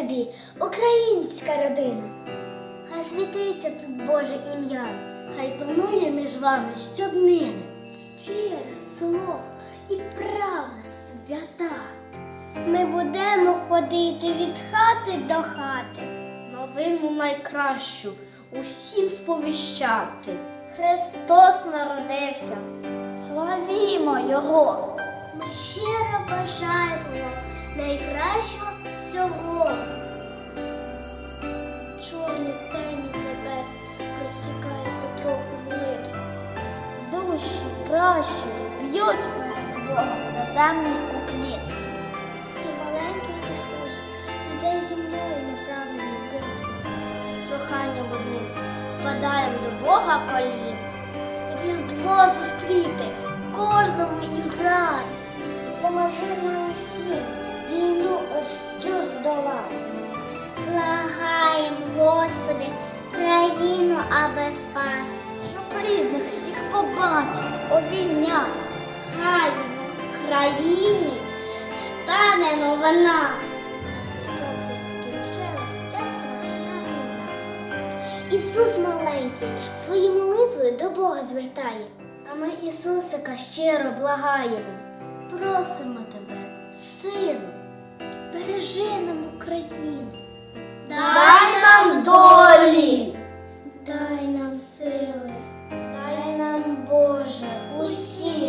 тобі, українська родина. Хай світиться тут Боже ім'я, хай панує між вами щоднини. Щире слово і права свята. Ми будемо ходити від хати до хати, новину найкращу усім сповіщати. Христос народився, славімо Його. Ми щиро бажаємо найкращого всього. Чорну темінь небес розсікає потроху молитва. Душі пращури б'ють перед Богом на землі уклін. І маленький Ісус йде зі мною на правильну битву. З проханням одним впадаємо до Бога колін. І Різдво зустріти кожному із нас. Благаєм, Господи, країну аби спас, щоб рідних всіх побачить, обійняти. Хай в країні стане новина. Ісус маленький свої молитви до Бога звертає, а ми Ісусика щиро благаємо. Просимо тебе, сину, збережи нам Україну дай нам долі, дай нам сили, дай нам Боже усі.